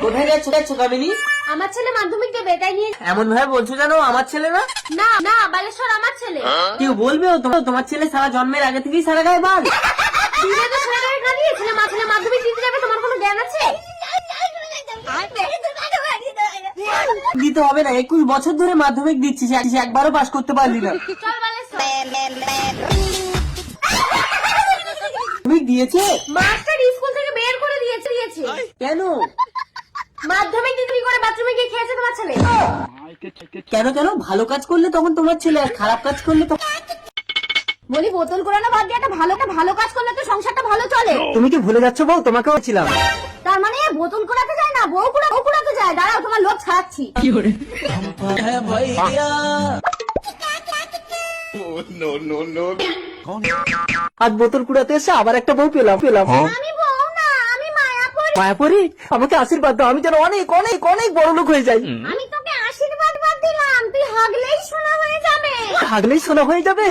কোথায় যাচ্ছ? যাচ্ছ কামিনী? আমার ছেলে মাধ্যমিক দেবে তাই নিয়ে এমন ভাবে বলছো জানো আমার ছেলে না? না না বালেশ্বর আমার ছেলে। কেউ বলবে ও তোমার তোমার ছেলে সারা জন্মের আগে থেকেই সারা গায়ে বাল? দিলে তো ছেলে গায়ে খালিয়ে ছেলে মা ছেলে মাধ্যমিক দিতে যাবে তোমার কোনো জ্ঞান আছে? দিতে হবে না একুশ বছর ধরে মাধ্যমিক দিচ্ছিস এক- একবারও পাস করতে পারলি না। বালেশ্বর। দিয়েছে? মাস্টার স্কুল থেকে বের করে দিয়েছে দিয়েছে। কেন মাধ্যমিক দিতে কি করে বাথরুমে তোমার ছেলে। কেন কেন? ভালো কাজ করলে তখন তোমার ছেলে আর খারাপ কাজ করলে তো বলি বোতল করানো বাদ দিয়ে একটা ভালো একটা ভালো কাজ করলে তো সংসারটা ভালো চলে। তুমি কি ভুলে যাচ্ছ বউ? তোমাকেও ছিলাম তার মানে বোতল করাতে যায় না? বউ কুড়া বউ কুড়াতে যায়। দাঁড়াও তোমার লোক ছাড়াচ্ছি। কি করে? আজ বোতল কুড়াতে এসে আবার একটা বউ পেলাম পেলাম। মায়াপুরি আমাকে আশীর্বাদ দাও আমি যেন অনেক অনেক অনেক বড় লোক হয়ে যাই। আমি তোকে আশীর্বাদ বাদ দিলাম তুই হাগলেই সোনা হয়ে যাবে। হাগলেই সোনা হয়ে যাবে?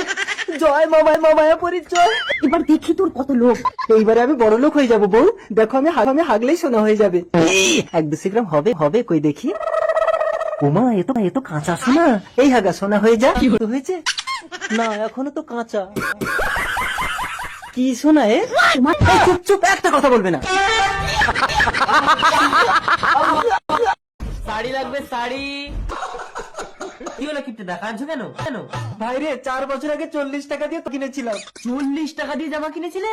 জয় মামায় মামায়া পরি জয়। এবার দেখি তোর কত লোক। এইবারে আমি বড় লোক হয়ে যাব বউ। দেখো আমি আমি হাগলেই সোনা হয়ে যাবে। এক দুশো গ্রাম হবে হবে কই দেখি। ওমা এ তো এ তো কাঁচা সোনা। এই হাগা সোনা হয়ে যা। তো হয়েছে? না এখনও তো কাঁচা। কি এ তোমার এই চুপ চুপ একটা কথা বলবে না। শাড়ি লাগবে শাড়ি। কি হলো কেন? কেন? ভাইরে চার বছর আগে চল্লিশ টাকা দিয়ে কিনেছিলাম। চল্লিশ টাকা দিয়ে জামা কিনেছিলে?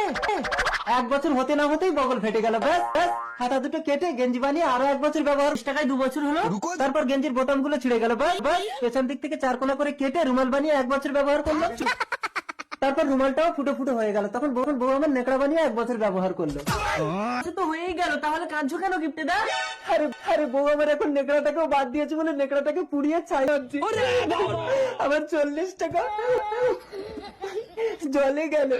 এক বছর হতে না হতেই বগল ফেটে গেল ব্যাস ব্যাস। হাতা দুটো কেটে গেঞ্জি বানিয়ে আরও এক বছর ব্যবহার টাকায় দু বছর হলো? তারপর গেঞ্জির বোতামগুলো ছিঁড়ে গেল ব্যাস ব্যাস। পেছন দিক থেকে চার কোনা করে কেটে রুমাল বানিয়ে এক বছর ব্যবহার করলাম। তারপর রুমালটাও ফুটো ফুটো হয়ে গেল। তখন বউ বউ আমার নেকড়া বানিয়ে এক বছর ব্যবহার করল। তো হয়েই গেল। তাহলে কাঁদছো কেন গিফটে দা আরে আরে বউ আমার এখন নেকড়াটাকেও বাদ দিয়েছে বলে নেকড়াটাকে পুড়িয়ে ছাই ভাবছি আমার চল্লিশ টাকা জলে গেল।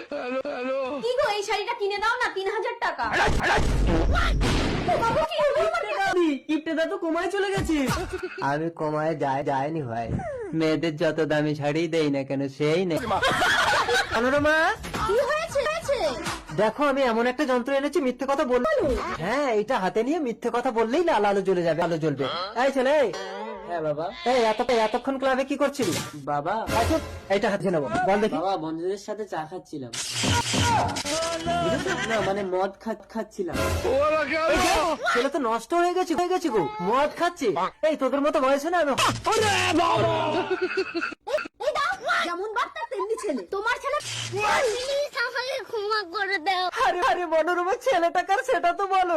কি গো এই শাড়িটা কিনে দাও না তিন হাজার টাকা। বাবু, কি হলো আমার? তো কমায় চলে গেছে আমি কমায় যায় যায়নি ভাই। মেয়েদের যত দামি শাড়ি দেই না কেন সেই নেই। মনোরমা কি হয়েছে? হয়েছে? দেখো আমি এমন একটা যন্ত্র এনেছি মিথ্যে কথা বলব হ্যাঁ এটা হাতে নিয়ে মিথ্যে কথা বললেই লাল আলো জ্বলে যাবে আলো জ্বলবে। এই ছেলে। হ্যাঁ বাবা। এই এত এতক্ষণ ক্লাবে কি করছিলি? বাবা। আচ্ছা এইটা হাতে নেব। বল দেখি। বাবা বন্ধুদের সাথে চা খাচ্ছিলাম। না মানে মদ খা- খাচ্ছিলাম। ছেলে তো নষ্ট হয়ে গেছে হয়ে গেছে গো। মদ খাচ্ছে। এই তোদের মতো বয়স না আমি যেমন বাচ্চা তেমনি ছেলে। তোমার ছেলে আমাকে ক্ষমা করে দাও আরে আরে মনোরমা ছেলেটাকার সেটা তো বলো।